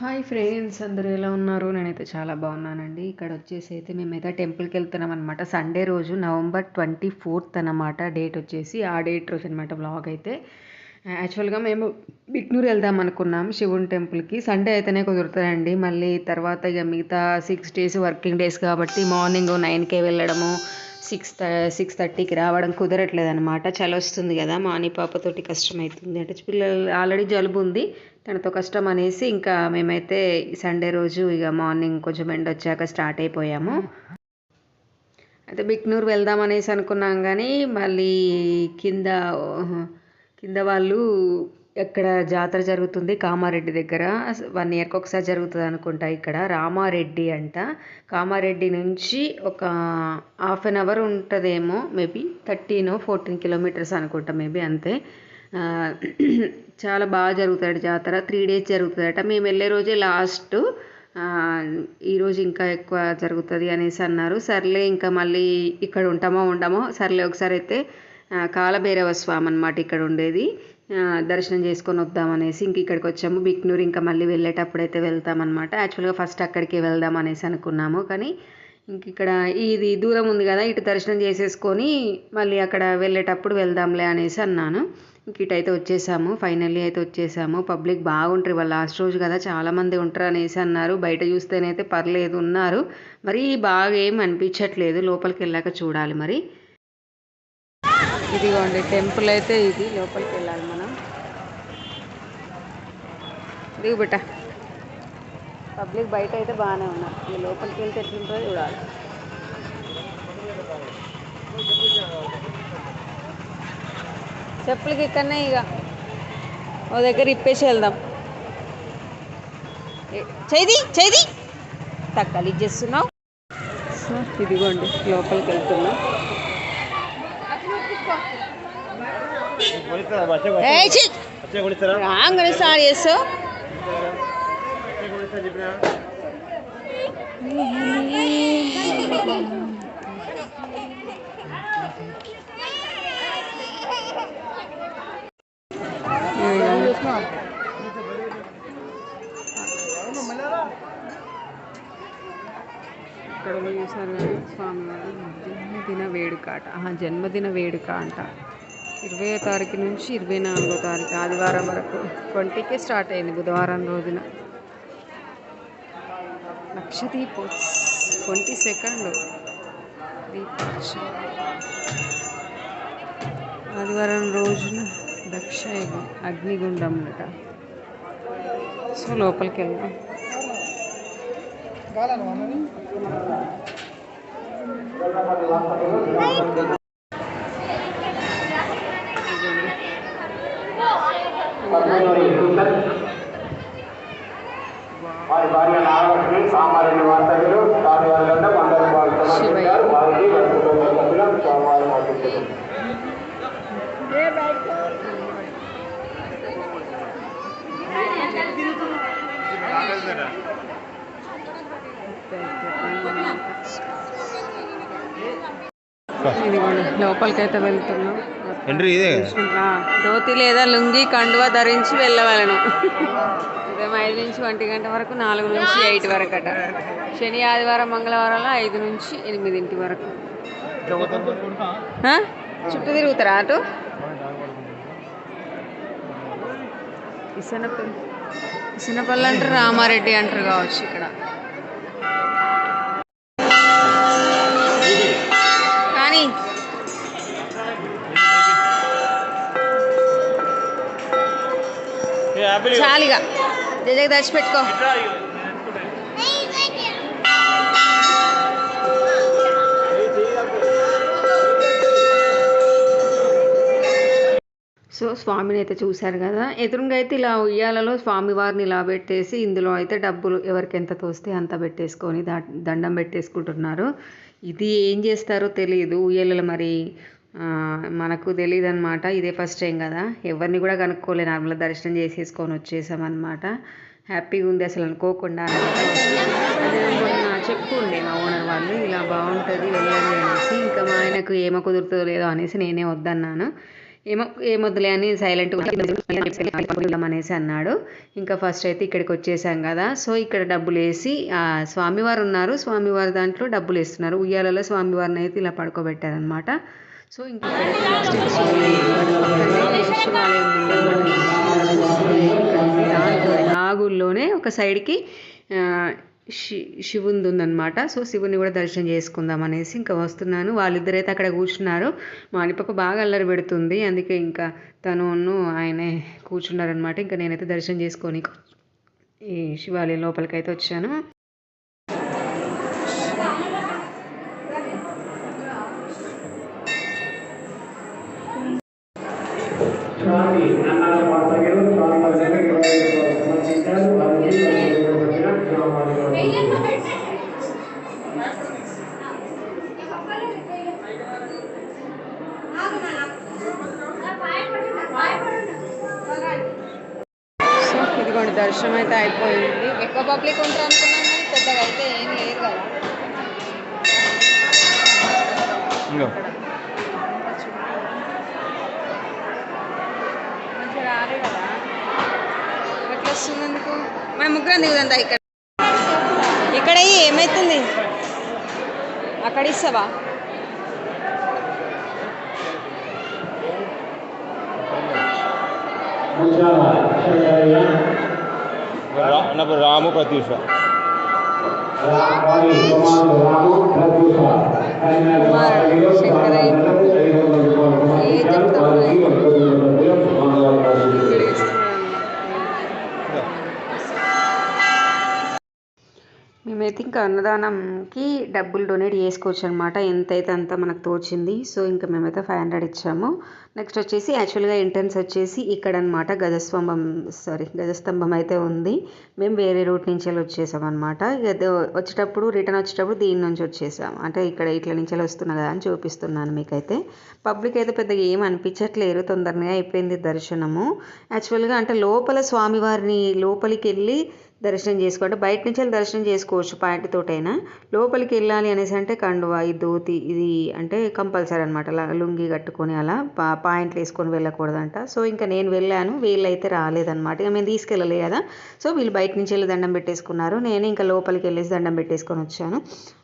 Hi friends అందరూ ఎలా ఉన్నారు? నేనైతే చాలా బాగున్నానండి. ఇక్కడ వచ్చేసి అయితే మేమైతే టెంపుల్కి వెళ్తున్నాం అనమాట సండే రోజు నవంబర్ ట్వంటీ ఫోర్త్ అనమాట డేట్ వచ్చేసి ఆ డేట్ రోజు అనమాట బ్లాగ్ అయితే. యాక్చువల్గా మేము బిక్నూరు వెళ్దాం అనుకున్నాం శివుని టెంపుల్కి. సండే అయితేనే కుదురుతుందండి. మళ్ళీ తర్వాత ఇక మిగతా సిక్స్ డేస్ వర్కింగ్ డేస్ కాబట్టి మార్నింగ్ నైన్కే వెళ్ళడము సిక్స్ సిక్స్ థర్టీకి రావడం కుదరట్లేదు అనమాట చలి వస్తుంది కదా మా అని పాపతోటి కష్టమవుతుంది అంటే పిల్లలు ఆల్రెడీ జలుబు ఉంది. తనతో కష్టం అనేసి ఇంకా మేమైతే సండే రోజు ఇక మార్నింగ్ కొంచెం ఎండ వచ్చాక స్టార్ట్ అయిపోయాము. అయితే బిక్నూరు వెళ్దాం అనేసి అనుకున్నాం కానీ మళ్ళీ కింద కింద వాళ్ళు ఇక్కడ జాతర జరుగుతుంది? కామారెడ్డి దగ్గర. వన్ ఇయర్కి ఒకసారి జరుగుతుంది అనుకుంటా ఇక్కడ. రామారెడ్డి అంట. కామారెడ్డి నుంచి ఒక హాఫ్ అన్ అవర్ ఉంటుందేమో మేబీ థర్టీన్ ఫోర్టీన్ కిలోమీటర్స్ అనుకుంటా మేబీ అంతే. చాలా బాగా జరుగుతాడు జాతర. త్రీ డేస్ జరుగుతుందట మేము వెళ్ళే రోజే లాస్ట్. ఈరోజు ఇంకా ఎక్కువ జరుగుతుంది అనేసి అన్నారు. సర్లే ఇంకా మళ్ళీ ఇక్కడ ఉంటామో ఉండమో? సర్లే ఒకసారి అయితే కాలభైరవ స్వామి అనమాట ఇక్కడ ఉండేది. దర్శనం చేసుకొని వద్దామనేసి ఇంక ఇక్కడికి వచ్చాము. బిక్నూరు ఇంకా మళ్ళీ వెళ్ళేటప్పుడు అయితే వెళ్తామన్నమాట యాక్చువల్గా ఫస్ట్ అక్కడికి వెళ్దాం అనేసి అనుకున్నాము. కానీ ఇంక ఇక్కడ ఇది దూరం ఉంది కదా ఇటు దర్శనం చేసేసుకొని మళ్ళీ అక్కడ వెళ్ళేటప్పుడు వెళ్దాంలే అనేసి అన్నాను. ఇంక ఇటైతే వచ్చేసాము. ఫైనల్లీ అయితే వచ్చేసాము. పబ్లిక్ బాగుంటారు వాళ్ళు లాస్ట్ రోజు కదా చాలామంది ఉంటారు అనేసి అన్నారు. బయట చూస్తేనైతే పర్లేదు ఉన్నారు. మరి బాగా ఏం అనిపించట్లేదు. లోపలికి వెళ్ళాక చూడాలి మరి. ఇదిగోండి టెంపుల్ అయితే ఇది. లోపలికి వెళ్ళాలి మనం. దిగు బిట్ట పబ్లిక్ బయట అయితే బాగానే ఉన్నారు ఈ లోపలికి వెళ్తే ఎట్లుంటుందో చూడాలి. చెప్పులకి ఇక్కడనే ఇక. ఓ దగ్గర ఇప్పేసి వెళ్దాం. చేది చేది తక్కలి చేస్తున్నావు సో ఇదిగోండి లోపలికి వెళ్తున్నాం. రాగానే స్టార్ట్ చేస్తావు. ఇక్కడ చూసారు కానీ స్వామివారి జన్మదిన వేడుక అట. జన్మదిన వేడుక అంట. ఇరవై తారీఖు నుంచి ఇరవై నాలుగో తారీఖు ఆదివారం వరకు ట్వంటీకే స్టార్ట్ అయింది బుధవారం రోజున. లక్ష దీపోత్స్ ట్వంటీ సెకండ్ దీపోత్సవం ఆదివారం రోజున దక్షయుగం అగ్నిగుండం అట సో లోపలికి వెళ్దాం వారి భార్య నాగలక్ష్మి కాకివారిగడ్డ మండలి వారు సమర్పించారు వారికి వారి కుటుంబ సభ్యులు సోమవారం ఆశించారు ఇదిగోండి లోపలికి అయితే వెళ్తున్నాం. ఎంట్రీ ఇదే ఆ, ధోతి లేదా లుంగి కండువా ధరించి వెళ్ళవలను. ఉదయం ఐదు నుంచి ఒంటి గంట వరకు నాలుగు నుంచి ఎయిట్ వరకు అట. శని ఆదివారం మంగళవారాలు ఐదు నుంచి ఎనిమిదింటి వరకు? చుట్టూ తిరుగుతారా అటు? ఇసనపల్లి ఇసనపల్లి అంటారు రామారెడ్డి అంటారు కావచ్చు ఇక్కడ. కానీ చాలిగా. జజకి దాచిపెట్టుకో సో స్వామిని అయితే చూశారు కదా. ఎదురుగా అయితే ఇలా ఉయ్యాలలో స్వామివారిని ఇలా పెట్టేసి ఇందులో అయితే డబ్బులు ఎవరికి ఎంత తోస్తే అంత పెట్టేసుకొని దా దండం పెట్టేసుకుంటున్నారు. ఇది ఏం చేస్తారో తెలియదు ఉయ్యాలలో మరి మనకు తెలియదు అనమాట ఇదే ఫస్ట్ టైం కదా. ఎవరిని కూడా కనుక్కోలే. నార్మల్గా దర్శనం చేసేసుకొని వచ్చేసాం అనమాట హ్యాపీగా ఉంది అసలు అనుకోకుండా చెప్పు ఉండే మా ఓనర్ వాళ్ళు. ఇలా బాగుంటుంది వెళ్ళండి అనేసి. ఇంకా మా ఆయనకు ఏమో కుదురుతుందో లేదో అనేసి నేనే వద్దన్నాను. ఏమో ఏమొద్దులే అని సైలెంట్గా అనేసి అన్నాడు. ఇంకా ఫస్ట్ అయితే ఇక్కడికి వచ్చేసాం కదా. సో ఇక్కడ డబ్బులు వేసి స్వామివారు ఉన్నారు. స్వామివారి దాంట్లో డబ్బులు వేస్తున్నారు. ఉయ్యాలలో స్వామివారిని అయితే ఇలా పడుకోబెట్టారనమాట సో ఇంకా ఇక్కడైతే ఒక సైడ్కి శి శివుంది ఉందన్నమాట సో శివుని కూడా దర్శనం చేసుకుందాం అనేసి ఇంకా వస్తున్నాను. వాళ్ళిద్దరైతే అక్కడ కూర్చున్నారు. మానిపప్ప బాగా అల్లరి పెడుతుంది. అందుకే ఇంకా తను ఆయనే కూర్చున్నారనమాట ఇంకా నేనైతే దర్శనం చేసుకొని ఈ శివాలయం లోపలికైతే వచ్చాను స్వామి అన్నాల వాసగిరు స్వామి వారికి ఇరవై ఐదు రూపాయలు సమర్పించారు వారికి పదిహేను రూపాయలు స్వామివారికి సో ఇదిగోండి దర్శనం అయితే అయిపోయింది. ఎక్కువ పబ్లిక్ ఉంటారు అనుకున్నాం కానీ పెద్దగా అయితే ఏం లేదు కదా మంచిగా రాలే కదా ఎట్లా వస్తుంది ఎందుకు మన ముగ్గురం దిగుదంతా ఇక్కడ. ఇక్కడ ఏమైతుంది? అక్కడ ఇస్తావా? రాము ప్రత్యూష. వారి కుమారుడు రాము ప్రత్యూష ఆయన వాసగిరు స్వామి వారికి ఐదు వందల రూపాయలు సమర్పించారు వారికి పదిహేను రూపాయలు స్వామివారికి మేమైతే ఇంకా అన్నదానంకి డబ్బులు డొనేట్ చేసుకోవచ్చు అనమాట ఎంతైతే అంత మనకు తోచింది. సో ఇంకా మేమైతే ఫైవ్ హండ్రెడ్ ఇచ్చాము. నెక్స్ట్ వచ్చేసి యాక్చువల్గా ఎంట్రన్స్ వచ్చేసి ఇక్కడ అనమాట గజస్తంభం సారీ గజస్తంభం అయితే ఉంది. మేము వేరే రూట్ నుంచి వెళ్ళి వచ్చేసాం అనమాట వచ్చేటప్పుడు రిటర్న్ వచ్చేటప్పుడు దీని నుంచి వచ్చేసాం అంటే ఇక్కడ ఇట్లా నుంచి వెళ్ళి వస్తున్నా కదా అని చూపిస్తున్నాను మీకైతే. పబ్లిక్ అయితే పెద్దగా ఏం అనిపించట్లేరు తొందరగా అయిపోయింది దర్శనము. యాక్చువల్గా అంటే లోపల స్వామివారిని లోపలికి వెళ్ళి దర్శనం చేసుకో బయట నుంచి వెళ్ళి దర్శనం చేసుకోవచ్చు పాయింట్ తోటైనా. లోపలికి వెళ్ళాలి అనేసి అంటే కండువా ఈ ధోతి ఇది అంటే కంపల్సరీ అనమాట లుంగి కట్టుకొని అలా పా పాయింట్లు వేసుకొని వెళ్ళకూడదంట. సో ఇంకా నేను వెళ్ళాను వీళ్ళైతే రాలేదన్నమాట. ఇక మేము తీసుకెళ్ళలే కదా. సో వీళ్ళు బయట నుంచి వెళ్ళి దండం పెట్టేసుకున్నారు. నేను ఇంకా లోపలికి వెళ్ళేసి దండం పెట్టేసుకొని వచ్చాను.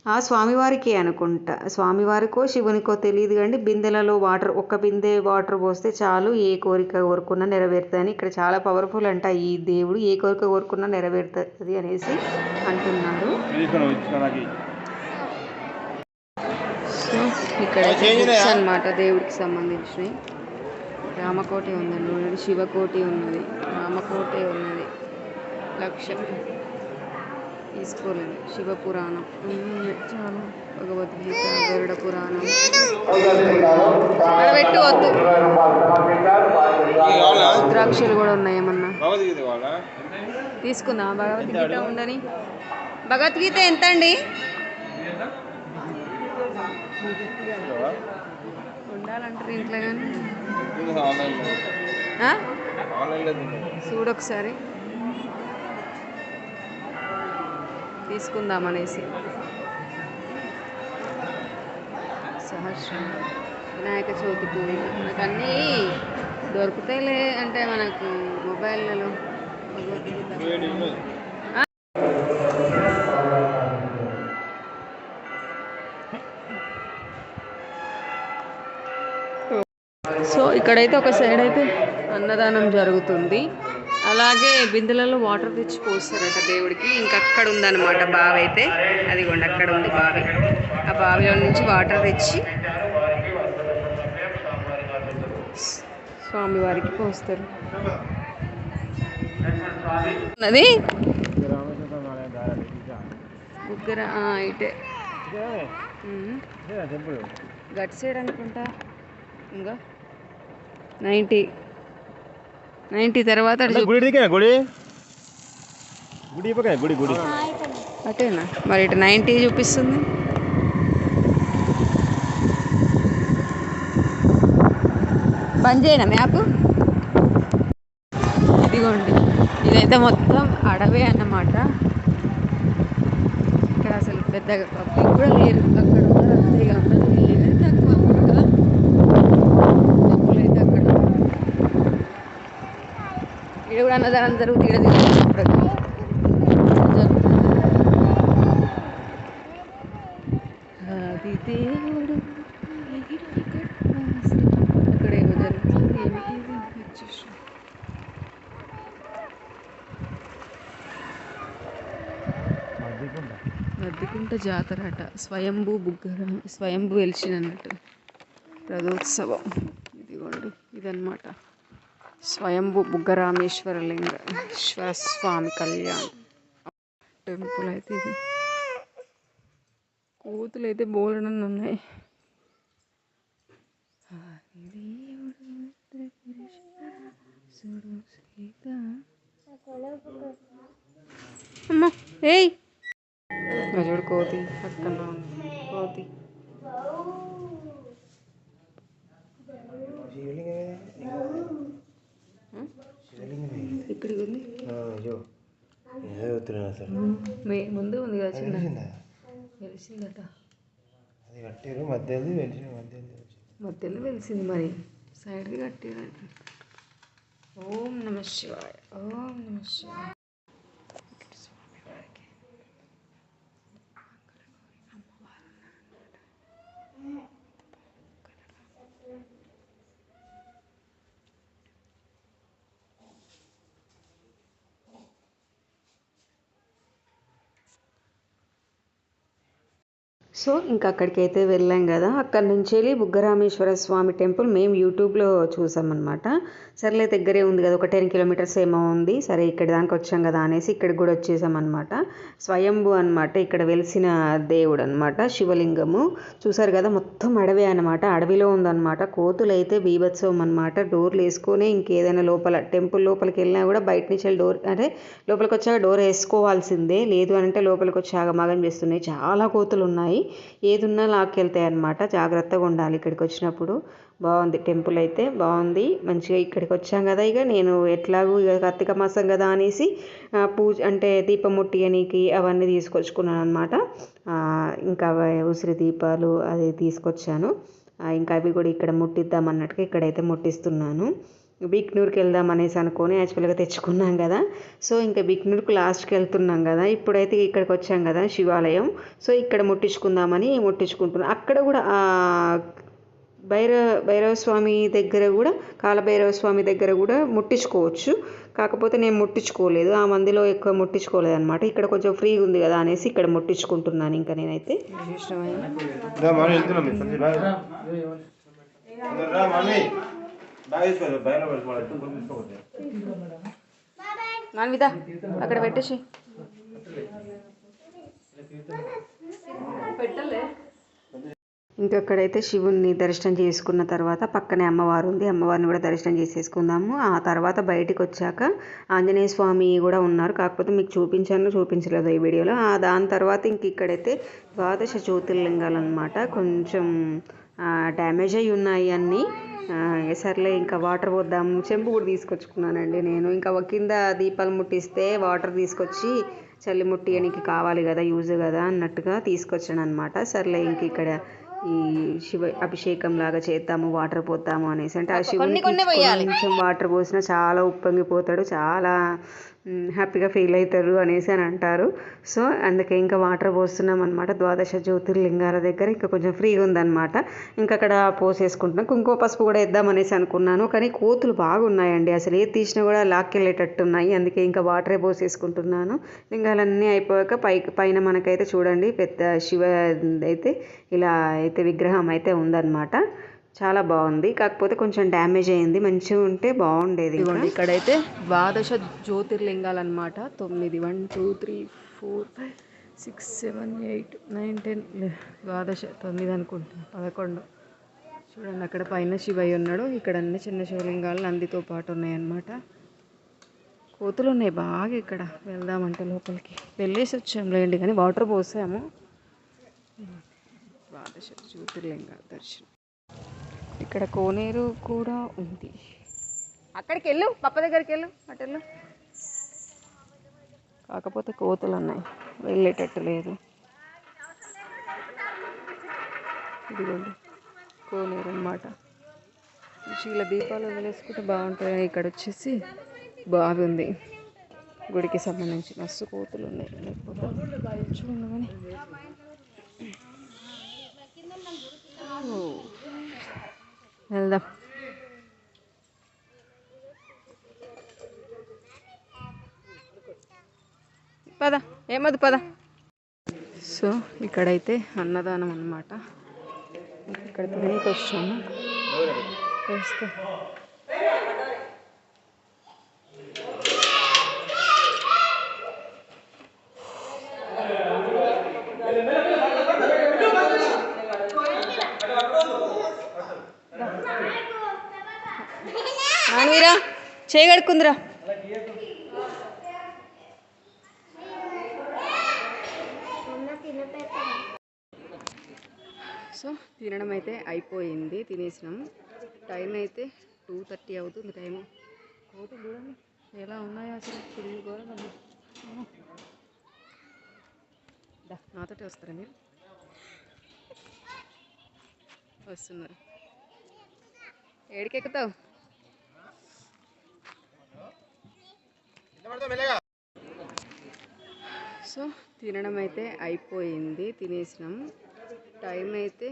ఆ స్వామివారికి అనుకుంటా. స్వామివారికో శివునికో తెలియదు కానీ బిందెలలో వాటర్ ఒక్క బిందె వాటర్ పోస్తే చాలు ఏ కోరిక కోరుకున్నా నెరవేరుతుందని ఇక్కడ చాలా పవర్ఫుల్ అంట ఈ దేవుడు. ఏ కోరిక కోరుకున్నా నెరవేరుతుంది అనేసి అంటున్నారు సో ఇక్కడ అనమాట దేవుడికి సంబంధించినవి. రామకోటి ఉందండి శివకోటి ఉన్నది రామకోటి ఉన్నది లక్ష తీసుకోలేదు శివ పురాణం చాలా. భగవద్గీత గరుడ పురాణం. అక్కడ పెట్టు వద్దు. ఇరవై రూపాయలు సమర్పించారు వారికి రుద్రాక్షలు కూడా ఉన్నాయి ఏమన్నా? తీసుకుందాం? భగవద్గీత ఉండని భగవద్గీత ఎంత అండి ఉండాలంటారు ఇంట్లో కానీ. ఆన్లైన్లో. తీసుకుందామనేసి. తీసుకుందాం అనేసి సహస్రం. వినాయక చవితి పూలు. మనకు అన్నీ దొరుకుతాయిలే అంటే మనకు మొబైల్లలో. సో ఇక్కడైతే ఒక సైడ్ అయితే అన్నదానం జరుగుతుంది. అలాగే బిందెలలో వాటర్ తెచ్చి పోస్తారట దేవుడికి. ఇంకా అక్కడ ఉందన్నమాట బావి అయితే. అదిగోండి అక్కడ ఉంది బావి. ఆ బావిలో నుంచి వాటర్ తెచ్చి స్వామివారికి పోస్తారు. అది ఇటే. గట్ సైడ్ అనుకుంటా ఇంకా నైంటీ. నైంటీ తర్వాత గుడి గుడి? గుడి పక్కన గుడి గుడి? అటేనా? మరి ఇటు నైంటీ చూపిస్తుంది. బంద్ చేయనా మ్యాప్? ఇదిగోండి. ఇదైతే మొత్తం అడవే అన్నమాట. ఇక్కడ అసలు పెద్దగా పబ్లిక్ కూడా లేరు. అక్కడ ఉన్నారు అంతే ఇక అందరూ వెళ్ళేది తక్కువ అన్నమాట కదా డబ్బులు అయితే అక్కడ ఇక్కడ కూడా అన్నదానం జరుగుతుంది ఇక్కడ అది దేవుడు ఏమో జరుగుతుంది. ఏమిటి మద్దికుంట జాతర అట స్వయంభూ బుగ్గర స్వయంభూ వెలిచినట్టు. రథోత్సవం. ఇదిగోండి ఇదన్నమాట. స్వయంభూ బుగ్గరామేశ్వరలింగ స్వామి కళ్యాణ్. టెంపుల్ అయితే ఇది. కూతులు అయితే బోలెడన్ని ఉన్నాయి అమ్మా ఏయ్! మా చూడు కోతి పక్కన ఉంది. కోతి. ఇక్కడికి ఉంది మే ముందు ఉంది కదా చిన్న. వెలిసిందట అది కట్టారు మధ్యది వెలిసిన మధ్యది మధ్యలో వెలిసింది మరి. సైడ్కి కట్టిరంట ఓం నమ శివాయ ఓం నమ శివాయ. సో ఇంకా అక్కడికి అయితే వెళ్ళాం కదా. అక్కడి నుంచి వెళ్ళి బుగ్గరామేశ్వర స్వామి టెంపుల్ మేము యూట్యూబ్లో చూసామన్నమాట. సర్లే దగ్గరే ఉంది కదా ఒక టెన్ కిలోమీటర్స్ ఏమో ఉంది. సరే ఇక్కడ దానికి వచ్చాం కదా అనేసి ఇక్కడికి కూడా వచ్చేసామన్నమాట. స్వయంభు అనమాట ఇక్కడ వెలిసిన దేవుడు అనమాట శివలింగము. చూసారు కదా మొత్తం అడవి అనమాట అడవిలో ఉందన్నమాట. కోతులు అయితే బీభత్సవం అనమాట డోర్లు వేసుకొని ఇంకేదైనా లోపల టెంపుల్ లోపలికి వెళ్ళినా కూడా బయట నుంచి వెళ్ళి డోర్ అంటే లోపలికి వచ్చాక డోర్ వేసుకోవాల్సిందే. లేదు అంటే లోపలికి వచ్చి ఆగమాగం చేస్తున్నాయి. చాలా కోతులు ఉన్నాయి ఏదున్నా లాక్కెళ్తాయి అనమాట జాగ్రత్తగా ఉండాలి ఇక్కడికి వచ్చినప్పుడు. బాగుంది. టెంపుల్ అయితే బాగుంది. మంచిగా ఇక్కడికి వచ్చాం కదా ఇక. నేను ఎట్లాగూ ఇక కార్తీక మాసం కదా అనేసి పూజ అంటే దీపం ముట్టియనికి అవన్నీ తీసుకొచ్చుకున్నాను అనమాట ఇంకా అవి ఉసిరి దీపాలు అది తీసుకొచ్చాను. ఇంకా అవి కూడా ఇక్కడ ముట్టిద్దాం అన్నట్టుగా ఇక్కడైతే ముట్టిస్తున్నాను. బిక్నూర్కి వెళ్దాం అనేసి అనుకొని యాక్చువల్గా తెచ్చుకున్నాం కదా సో ఇంకా బిక్నూర్కి లాస్ట్కి వెళ్తున్నాం కదా ఇప్పుడైతే ఇక్కడికి వచ్చాం కదా శివాలయం సో ఇక్కడ ముట్టించుకుందామని ముట్టించుకుంటున్నాం అక్కడ కూడా ఆ, భైరవ భైరవ స్వామి దగ్గర కూడా కాలభైరవ స్వామి దగ్గర కూడా ముట్టించుకోవచ్చు కాకపోతే నేను ముట్టించుకోలేదు ఆ మందిలో ఎక్కువ ముట్టించుకోలేదు అనమాట ఇక్కడ కొంచెం ఫ్రీగా ఉంది కదా అనేసి ఇక్కడ ముట్టించుకుంటున్నాను ఇంకా నేనైతే మమ్మీ మాన్విత అక్కడ పెట్టేసి. ఇంకక్కడైతే శివుణ్ణి దర్శనం చేసుకున్న తర్వాత పక్కనే అమ్మవారు ఉంది. అమ్మవారిని కూడా దర్శనం చేసేసుకుందాము. ఆ తర్వాత బయటికి వచ్చాక ఆంజనేయ స్వామి కూడా ఉన్నారు. కాకపోతే మీకు చూపించాను చూపించలేదు ఈ వీడియోలో. దాని తర్వాత ఇంక ఇక్కడైతే ద్వాదశ జ్యోతిర్లింగాలు అనమాట కొంచెం డ్యామేజ్ అయి ఉన్నాయి అన్నీ. సర్లే ఇంకా వాటర్ పోద్దాం. చెంబు కూడా తీసుకొచ్చుకున్నానండి నేను. ఇంకా ఒక కింద దీపాలు ముట్టిస్తే వాటర్ తీసుకొచ్చి చల్లి ముట్టియనికి కావాలి కదా యూజ్ కదా అన్నట్టుగా తీసుకొచ్చాను అనమాట సర్లే ఇంక ఇక్కడ ఈ శివ అభిషేకం లాగా చేద్దాము వాటర్ పోద్దాము అనేసి. అంటే ఆ శివునికి కొంచెం వాటర్ పోసినా చాలా ఉప్పొంగిపోతాడు చాలా హ్యాపీగా ఫీల్ అవుతారు అనేసి అని అంటారు. సో అందుకే ఇంకా వాటర్ పోస్తున్నాం అనమాట ద్వాదశ జ్యోతిర్లింగాల దగ్గర ఇంకా కొంచెం ఫ్రీగా ఉందన్నమాట. ఇంకా అక్కడ పోసేసుకుంటున్నాం కుంకుమ పసుపు కూడా వేద్దాం అనేసి అనుకున్నాను. కానీ కోతులు బాగున్నాయండి. అసలు ఏది తీసినా కూడా లాక్కెళ్ళేటట్టు ఉన్నాయి అందుకే ఇంకా వాటరే పోసేసుకుంటున్నాను లింగాలన్నీ అయిపోయాక పైకి పైన మనకైతే చూడండి పెద్ద శివ అయితే ఇలా అయితే విగ్రహం అయితే ఉందన్నమాట. చాలా బాగుంది. కాకపోతే కొంచెం డ్యామేజ్ అయింది. మంచిగా ఉంటే బాగుండేది ఇక్కడైతే ద్వాదశ జ్యోతిర్లింగాలు అనమాట తొమ్మిది one two three four five six seven eight nine ten ద్వాదశ తొమ్మిది అనుకుంటా పదకొండు. చూడండి అక్కడ పైన శివయ్య ఉన్నాడు. ఇక్కడ అన్ని చిన్న శివలింగాలు నందితో పాటు ఉన్నాయన్నమాట. కోతులు ఉన్నాయి బాగా ఇక్కడ. వెళ్దామంటే లోపలికి. వెళ్ళేసి వచ్చాం లేండి కానీ వాటర్ పోసాము. ద్వాదశ జ్యోతిర్లింగాల దర్శనం. ఇక్కడ కోనేరు కూడా ఉంది. అక్కడికి వెళ్ళు పప్ప దగ్గరికి వెళ్ళు అటు వెళ్ళు కాకపోతే కోతులు ఉన్నాయి వెళ్ళేటట్టు లేదు. ఇదిగోండి కోనేరు అనమాట శీల దీపాలు వదిలేసుకుంటే బాగుంటుంది ఇక్కడ వచ్చేసి బావి ఉంది. గుడికి సంబంధించి మస్తు కోతులు ఉన్నాయి లేకపోతే చూడండి కానీ వెళ్దాం. పద ఏమదు పద. సో ఇక్కడైతే అన్నదానం అన్నమాట. ఇక్కడ తినడానికి వచ్చాము చేయగడుకుందిరా సో తినడం అయితే అయిపోయింది తినేసినాం. టైం అయితే టూ థర్టీ అవుతుంది టైము. కోతులు చూడండి ఎలా ఉన్నాయో అసలు ఫుల్ కూడా ఉంది. వస్తారా మీరు? వస్తున్నారు. ఏడికెక్కుతావు? సో తినడం అయితే అయిపోయింది తినేసినాం. టైం అయితే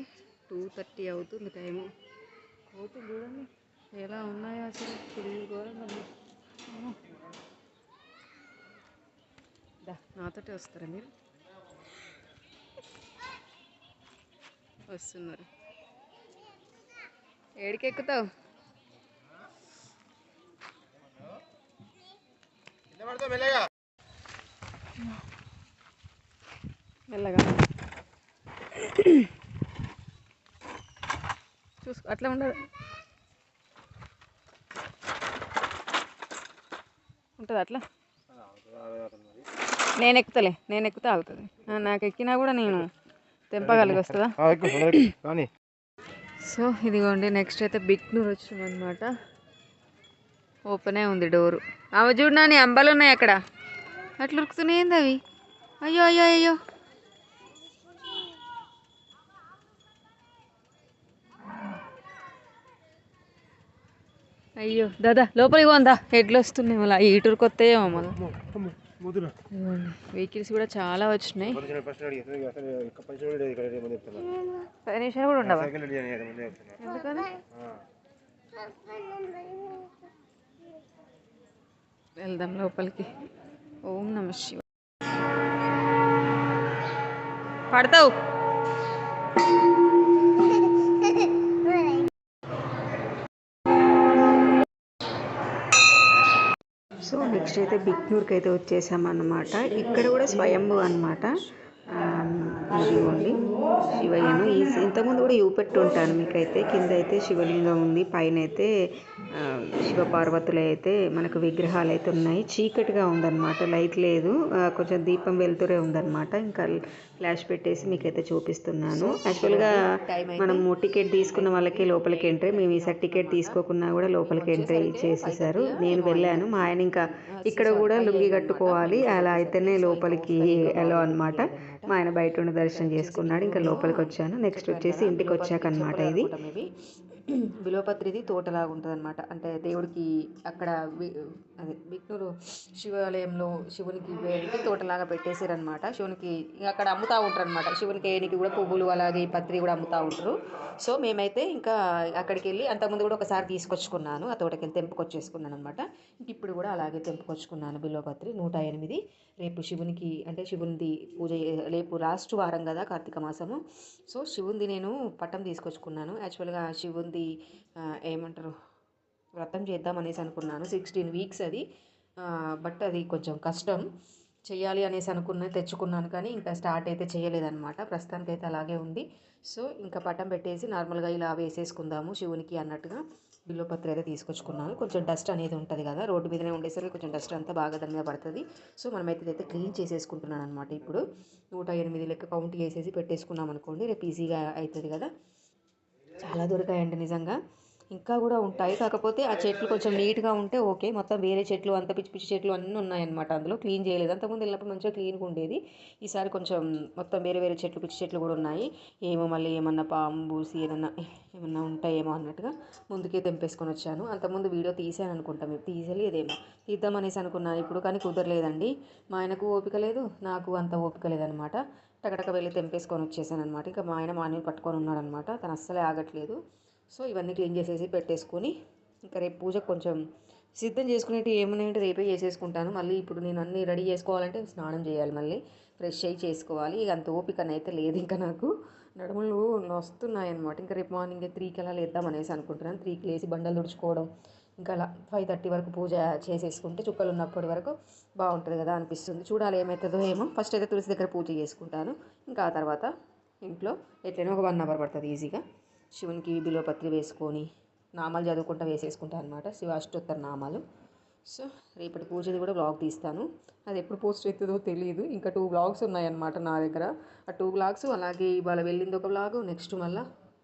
టూ థర్టీ అవుతుంది టైము. కోతులు చూడండి ఎలా ఉన్నాయో అసలు తిరిగి ఘోరంగా నాతోటే వస్తారా మీరు? వస్తున్నారు. ఏడికెక్కుతావు? మెల్లగా? చూసుకో అట్లా ఉండదు ఉంటుంది అట్లా? నేను ఎక్కుతలే నేను ఎక్కుతా ఆగుతుంది. నాకు ఎక్కినా కూడా నేను తెంపగలిగి వస్తుందా సో ఇదిగోండి నెక్స్ట్ అయితే బిక్నూర్ వచ్చినాం అనమాట ఓపెనే ఉంది డోరు. అవి చూడు నాని అంబాలు ఉన్నాయి అక్కడ. అట్లా ఉరుకుతున్నాయి ఏంది అవి? అయ్యో అయ్యో అయ్యో. అయ్యో దాదా లోపలికి పోందా? ఎడ్లు వస్తున్నాయి మళ్ళీ. ఇటు ఉరుకొస్తాయేమో మళ్ళీ. ముదురు. ఇదిగోండి. వెహికల్స్ కూడా చాలా వచ్చినాయి. పది నిమిషాలు కూడా ఉండవా సైకిల్ రెడీ అని ముందే చెప్తున్నా ఎందుకని వెళ్దాం లోపలికి. ఓం నమ శివ. పడతావు. సో నెక్స్ట్ అయితే బిగ్నూర్కి అయితే వచ్చేసామన్నమాట. ఇక్కడ కూడా స్వయంభూ అనమాట ఇదిగోండి. శివయ్యను ఈ ఇంతకుముందు కూడా చూపెట్టు ఉంటాను మీకైతే. కింద అయితే శివలింగం ఉంది పైన అయితే శివపార్వతులు అయితే మనకు విగ్రహాలు అయితే ఉన్నాయి. చీకటిగా ఉందన్నమాట లైట్ లేదు. కొంచెం దీపం వెలుతురే ఉందన్నమాట. ఇంకా ఫ్లాష్ పెట్టేసి మీకైతే చూపిస్తున్నాను. యాక్చువల్గా మనము టికెట్ తీసుకున్న వాళ్ళకి లోపలికి ఎంట్రీ. మేము ఈసారి టికెట్ తీసుకోకున్నా కూడా లోపలికి ఎంట్రీ చేసేసారు. నేను వెళ్ళాను. మా ఆయన ఇంకా ఇక్కడ కూడా లుంగి కట్టుకోవాలి. అలా అయితేనే లోపలికి ఎలా అనమాట మా ఆయన బయట ఉండి దర్శనం చేసుకున్నాడు. ఇంకా లోపలికి వచ్చాను. నెక్స్ట్ వచ్చేసి ఇంటికి వచ్చాక అనమాట ఇది. బిలోపత్రిది తోటలాగా ఉంటుంది అనమాట అంటే దేవుడికి అక్కడ వి- అదే విష్ణుడు శివాలయంలో శివునికి వేడికి తోటలాగా పెట్టేశారనమాట శివునికి అక్కడ అమ్ముతా ఉంటారు అనమాట శివునికి ఏనికి కూడా పువ్వులు అలాగే ఈ పత్రి కూడా అమ్ముతూ ఉంటారు. సో మేమైతే ఇంకా అక్కడికి వెళ్ళి అంతకుముందు కూడా ఒకసారి తీసుకొచ్చుకున్నాను. ఆ తోటకి వెళ్ళి తెంపుకొచ్చేసుకున్నాను అనమాట ఇప్పుడు కూడా అలాగే తెంపుకొచ్చుకున్నాను బిల్వపత్రి నూట ఎనిమిది. రేపు శివునికి అంటే శివునిది పూజ రేపు లాస్ట్ వారం కదా కార్తీక మాసము. సో శివునిది నేను పట్టం తీసుకొచ్చుకున్నాను. యాక్చువల్గా శివుని ఆ, ఏమంటారు? వ్రతం చేద్దాం అనేసి అనుకున్నాను. సిక్స్టీన్ వీక్స్ అది. బట్ అది కొంచెం కష్టం. చేయాలి అనేసి అనుకున్న తెచ్చుకున్నాను కానీ ఇంకా స్టార్ట్ అయితే చేయలేదన్నమాట ప్రస్తుతానికి అయితే అలాగే ఉంది. సో ఇంకా పట్టం పెట్టేసి నార్మల్గా ఇలా వేసేసుకుందాము శివునికి అన్నట్టుగా బిల్లుపత్రి అయితే తీసుకొచ్చుకున్నాను. కొంచెం డస్ట్ అనేది ఉంటుంది కదా రోడ్డు మీదనే ఉండేసరికి కొంచెం డస్ట్ అంతా బాగా దాని మీద పడుతుంది. సో మనమైతే ఇదైతే క్లీన్ చేసేసుకుంటున్నాను అనమాట ఇప్పుడు. నూట ఎనిమిది లెక్క కౌంట్ చేసేసి పెట్టేసుకున్నాం అనుకోండి రేపు ఈజీగా అవుతుంది కదా. చాలా దొరికాయండి నిజంగా. ఇంకా కూడా ఉంటాయి. కాకపోతే ఆ చెట్లు కొంచెం నీట్గా ఉంటే ఓకే. మొత్తం వేరే చెట్లు అంత పిచ్చి పిచ్చి చెట్లు అన్నీ ఉన్నాయన్నమాట అందులో. క్లీన్ చేయలేదు. అంతకుముందు వెళ్ళినప్పుడు మంచిగా క్లీన్గా ఉండేది. ఈసారి కొంచెం మొత్తం వేరే వేరే చెట్లు పిచ్చి చెట్లు కూడా ఉన్నాయి. ఏమో మళ్ళీ ఏమన్నా పాము బూసి ఏదన్నా ఏమన్నా ఉంటాయేమో అన్నట్టుగా ముందుకే తెంపేసుకొని వచ్చాను. అంతకుముందు వీడియో తీసాను అనుకుంటా. మేము తీసలేదేమో. తీద్దామనేసి అనుకున్నాను. ఇప్పుడు కానీ కుదరలేదండి. మా ఆయనకు ఓపిక లేదు. నాకు అంత ఓపిక లేదనమాట టకటక వెళ్ళి తెంపేసుకొని వచ్చేసాను అనమాట ఇంకా మా ఆయన మార్నింగ్ పట్టుకొని ఉన్నాడనమాట తను అస్సలే ఆగట్లేదు. సో ఇవన్నీ క్లీన్ చేసేసి పెట్టేసుకొని ఇంకా రేపు పూజ కొంచెం సిద్ధం చేసుకునేవి ఏమున్నాయంటే రేపే చేసేసుకుంటాను. మళ్ళీ ఇప్పుడు నేను అన్నీ రెడీ చేసుకోవాలంటే స్నానం చేయాలి మళ్ళీ. ఫ్రెష్ అయ్యి చేసుకోవాలి. ఇక అంత ఓపికనైతే లేదు ఇంకా నాకు. నడుములు వస్తున్నాయి అనమాట ఇంకా రేపు మార్నింగ్ త్రీకి అలా లేద్దాం అనేసి అనుకుంటున్నాను. త్రీకి లేచి బండలు తుడుచుకోవడం ఇంకా అలా ఫైవ్ థర్టీ వరకు పూజ చేసేసుకుంటే చుక్కలు ఉన్నప్పటి వరకు బాగుంటుంది కదా అనిపిస్తుంది. చూడాలి ఏమవుతుందో ఏమో. ఫస్ట్ అయితే తులసి దగ్గర పూజ చేసుకుంటాను. ఇంకా ఆ తర్వాత ఇంట్లో ఎట్లయినా ఒక వన్ అవర్ పడుతుంది ఈజీగా శివునికి బిలోపత్రి వేసుకొని నామాలు చదువుకుంటా వేసేసుకుంటాను అనమాట శివ అష్టోత్తర నామాలు. సో రేపటి పూజది కూడా బ్లాగ్ తీస్తాను. అది ఎప్పుడు పోస్ట్ అవుతుందో తెలియదు ఇంకా టూ బ్లాగ్స్ ఉన్నాయన్నమాట నా దగ్గర. ఆ టూ బ్లాగ్స్ అలాగే ఇవాళ వెళ్ళింది ఒక బ్లాగు నెక్స్ట్ మళ్ళీ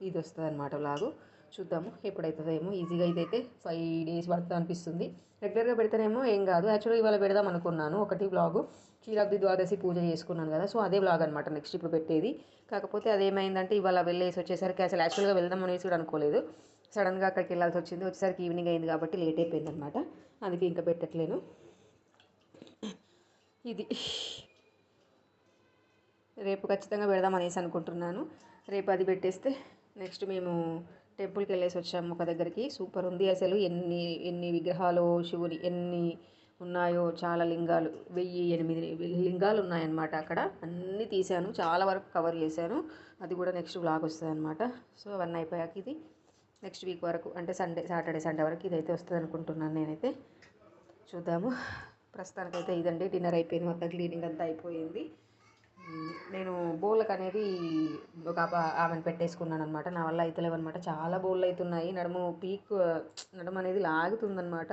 ఇది వస్తుంది అనమాట బ్లాగు చూద్దాము ఎప్పుడైతుందో ఏమో ఈజీగా ఇదైతే ఫైవ్ డేస్ పడుతుంది అనిపిస్తుంది. రెగ్యులర్గా పెడితేనేమో ఏం కాదు. యాక్చువల్గా ఇవాళ పెడదాం అనుకున్నాను ఒకటి బ్లాగు క్షీరాబ్ది ద్వాదశి పూజ చేసుకున్నాను కదా సో అదే బ్లాగ్ అనమాట నెక్స్ట్ ఇప్పుడు పెట్టేది. కాకపోతే అదేమైందంటే ఇవాళ వెళ్ళేసి వచ్చేసరికి అసలు యాక్చువల్గా వెళ్దాం అనేసి కూడా అనుకోలేదు. సడన్గా అక్కడికి వెళ్ళాల్సి వచ్చింది. వచ్చేసరికి ఈవినింగ్ అయింది కాబట్టి లేట్ అయిపోయింది అనమాట అందుకే ఇంకా పెట్టట్లేను. ఇది రేపు ఖచ్చితంగా పెడదాం అనేసి అనుకుంటున్నాను. రేపు అది పెట్టేస్తే నెక్స్ట్ మేము టెంపుల్కి వెళ్ళేసి వచ్చాము ఒక దగ్గరికి. సూపర్ ఉంది అసలు. ఎన్ని ఎన్ని విగ్రహాలు శివుని ఎన్ని ఉన్నాయో చాలా లింగాలు. వెయ్యి ఎనిమిది లింగాలు ఉన్నాయన్నమాట అక్కడ. అన్నీ తీశాను. చాలా వరకు కవర్ చేశాను. అది కూడా నెక్స్ట్ బ్లాగ్ వస్తుంది అనమాట సో అవన్నీ అయిపోయాక ఇది నెక్స్ట్ వీక్ వరకు అంటే సండే సాటర్డే సండే వరకు ఇదైతే వస్తుంది అనుకుంటున్నాను నేనైతే. చూద్దాము. ప్రస్తుతానికైతే ఇదండి. డిన్నర్ అయిపోయింది మొత్తం. క్లీనింగ్ అంతా అయిపోయింది. నేను బౌళ్ళకి అనేది ఒక ఆమెను పెట్టేసుకున్నాను అనమాట నా వల్ల అయితే అనమాట చాలా బౌళ్ళు అవుతున్నాయి నడుము పీక్ నడుము అనేది లాగుతుందనమాట.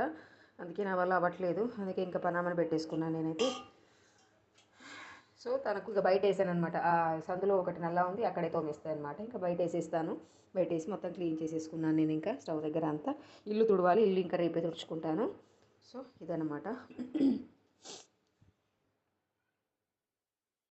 అందుకే నా వల్ల అవ్వట్లేదు. అందుకే ఇంకా పనామని పెట్టేసుకున్నాను నేనైతే. సో తనకు ఇక బయట వేసాను అనమాట ఆ సందులో ఒకటి నల్ల ఉంది అక్కడే తోమేస్తాయి అనమాట ఇంకా బయట వేసేస్తాను బయట వేసి మొత్తం క్లీన్ చేసేసుకున్నాను నేను ఇంకా స్టవ్ దగ్గర అంతా. ఇల్లు తుడవాలి. ఇల్లు ఇంకా రేపే తుడుచుకుంటాను. సో ఇదనమాట.